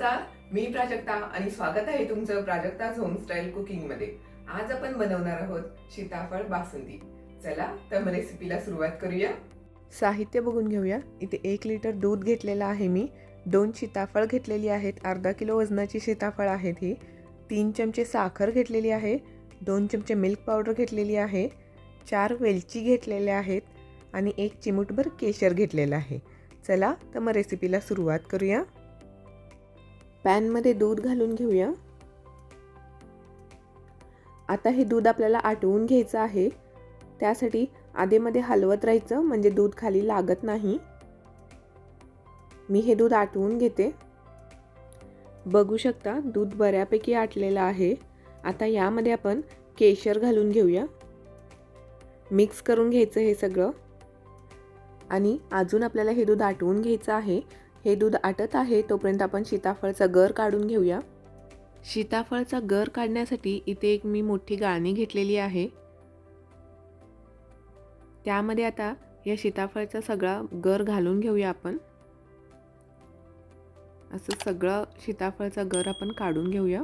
मी प्राजक्ता आणि स्वागत आहे तुमचं प्राजक्ताज होमस्टाईल कुकिंगमध्ये. आज आपण बनवणार आहोत सीताफळ बासुंदी. चला तर मग रेसिपीला सुरुवात करूया. साहित्य बघून घेऊया. इथे एक लिटर दूध घेतलेलं आहे मी. दोन सीताफळ घेतलेली आहेत. अर्धा किलो वजनाची सीताफळ आहेत ही तीन चमचे साखर घेतलेली आहे. दोन चमचे मिल्क पावडर घेतलेली आहे. चार वेलची घेतलेल्या आहेत आणि एक चिमूटभर केशर घेतलेलं आहे. चला तर मग रेसिपीला सुरुवात करूया. पॅनमध्ये दूध घालून घेऊया. आता हे दूध आपल्याला आटवून घ्यायचं आहे. त्यासाठी आधेमध्ये हलवत राहायचं म्हणजे दूध खाली लागत नाही. मी हे दूध आटवून घेते. बघू शकता दूध बऱ्यापैकी आटलेलं आहे. आता यामध्ये आपण केशर घालून घेऊया. मिक्स करून घ्यायचं हे सगळं. आणि अजून आपल्याला हे दूध आटवून घ्यायचं आहे. हे दूध आटत आहे तोपर्यंत आपण सीताफळचा गर काढून घेऊया. सीताफळचा गर काढण्यासाठी इथे एक मी मोठी गाळणी घेतलेली आहे. त्यामध्ये आता या सीताफळचा सगळा गर घालून घेऊया आपण. असं सगळं सीताफळचा गर आपण काढून घेऊया.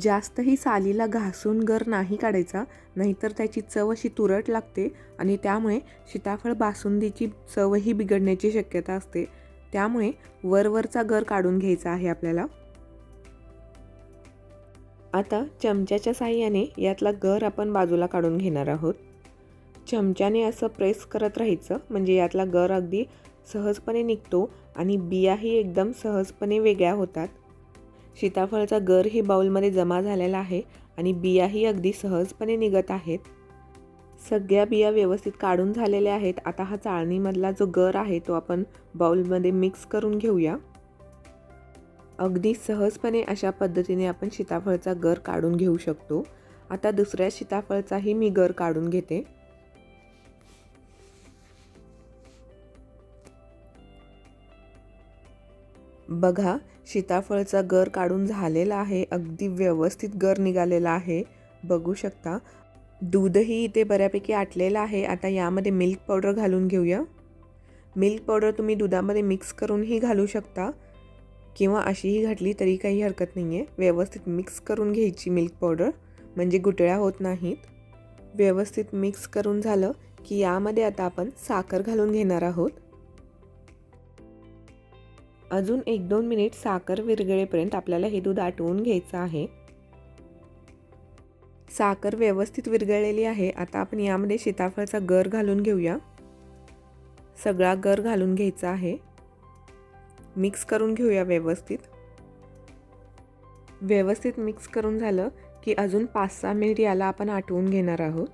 जास्तही सालीला घासून गर नाही काढायचा नाहीतर त्याची चव अशी तुरट लागते आणि त्यामुळे सीताफळ बासुंदीची चवही बिघडण्याची शक्यता असते. त्यामुळे वरवरचा गर काढून घ्यायचा आहे आपल्याला. आता चमच्याच्या साह्याने यातला गर आपण बाजूला काढून घेणार आहोत. चमच्याने असं प्रेस करत राहायचं म्हणजे यातला गर अगदी सहजपणे निघतो आणि बियाही एकदम सहजपणे वेगळ्या होतात. सीताफळाचा गरही बाऊलमध्ये बाउलमध्ये जमा झालेला आहे आणि बियाही अगदी सहजपणे निघत आहेत. सगळ्या बिया व्यवस्थित काढून झालेल्या आहेत. आता हा चाळणीमधला जो गर आहे तो आपण बाउलमध्ये मिक्स करून घेऊया. अगदी सहजपणे अशा पद्धतीने आपण सीताफळचा गर काढून घेऊ शकतो. आता दुसऱ्या सीताफळचाही मी गर काढून घेते. बघा सीताफळचा गर काढून झालेला आहे अगदी व्यवस्थित गर निघालेला आहे. बघू शकता दूधही इथे बऱ्यापैकी आटलेलं आहे. आता यामध्ये मिल्क पावडर घालून घेऊया. मिल्क पावडर तुम्ही दुधामध्ये मिक्स करूनही घालू शकता. किंवा अशीही घातली तरी काही हरकत नाही आहे व्यवस्थित मिक्स करून घ्यायची मिल्क पावडर. म्हणजे गुटळ्या होत नाहीत. व्यवस्थित मिक्स करून झालं की यामध्ये आता आपण साखर घालून घेणार आहोत. अजून एक दोन मिनिट साखर विरघळेपर्यंत आपल्याला हे दूध आटवून घ्यायचं आहे. साखर व्यवस्थित विरघळलेली आहे. आता आपण यामध्ये सीताफळचा गर घालून घेऊया. सगळा गर घालून घ्यायचा आहे. मिक्स करून घेऊया व्यवस्थित. व्यवस्थित मिक्स करून झालं की अजून पाच सहा मिनिट याला आपण आटवून घेणार आहोत.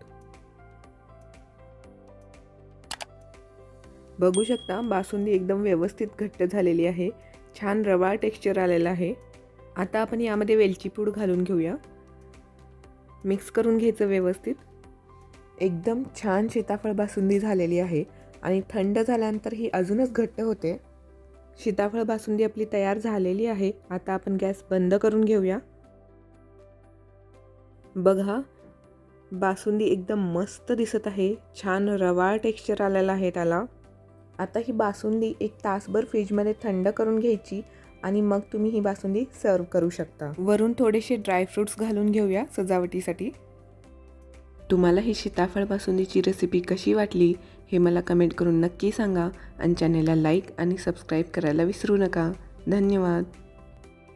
बघू शकता बासुंदी एकदम व्यवस्थित घट्ट झालेली आहे. छान रवाळ टेक्स्चर आलेला आहे. आता आपण यामध्ये वेलची पूड घालून घेऊया. मिक्स करून घ्यायचं व्यवस्थित. एकदम छान सीताफळ बासुंदी झालेली आहे आणि थंड झाल्यानंतर ही अजूनच घट्ट होते. सीताफळ बासुंदी आपली तयार झालेली आहे. आता आपण गॅस बंद करून घेऊया. बघा बासुंदी एकदम मस्त दिसत आहे. छान रवाळ टेक्स्चर आलेला आहे त्याला. आता ही बासुंदी एक तासभर फ्रीजमध्ये थंड करून घ्यायची आणि मग तुम्ही ही बासुंदी सर्व करू शकता. वरून थोडेसे ड्रायफ्रूट्स घालून घेऊया सजावटीसाठी. तुम्हाला ही सीताफळ बासुंदीची रेसिपी कशी वाटली हे मला कमेंट करून नक्की सांगा आणि चॅनेलला लाईक आणि सबस्क्राईब करायला विसरू नका. धन्यवाद.